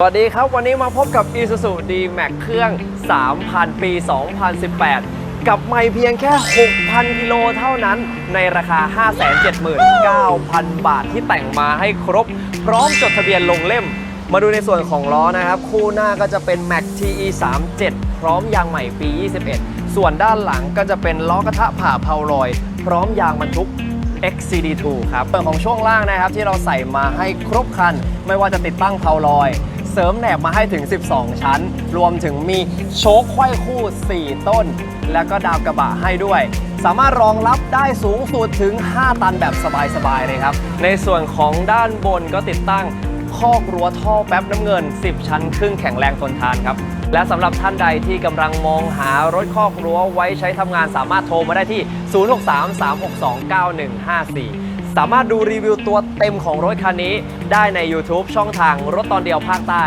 สวัสดีครับ วันนี้มาพบกับ Isuzu D-Max เครื่อง 3,000 ปี 2018 กับไม่เพียงแค่ 6,000 กิโลเท่านั้น ในราคา 579,000 บาทที่แต่งมาให้ครบ พร้อมจดทะเบียนลงเล่ม มาดูในส่วนของล้อนะครับ คู่หน้าก็จะเป็น Max TE 37พร้อมยางใหม่ปี 21 ส่วนด้านหลังก็จะเป็นล้อกระทะผ่าเพาลอย พร้อมยางบรรทุก XCD2 ครับส่วนของช่วงล่างนะครับที่เราใส่มาให้ครบคัน ไม่ว่าจะติดตั้งเพาลอย ริมแหนบมาให้ถึง 12 ชั้น รวมถึงมีโชคไขว้คู่ 4 ต้น แล้วก็ดาวกระบะให้ด้วย สามารถรองรับได้สูงสุดถึง 5 ตันแบบสบายๆเลยครับ ในส่วนของด้านบนก็ติดตั้งคอกรั้วท่อแป๊บน้ำเงิน 10 ชั้น ครึ่งแข็งแรงทนทานครับ และสำหรับท่านใดที่กำลังมองหารถคอกรั้วไว้ใช้ทำงานสามารถโทรมาได้ที่ 0633629154 สามารถดูรีวิวตัวเต็มของรถคันนี้ได้ใน YouTube ช่องทางรถตอนเดียวภาคใต้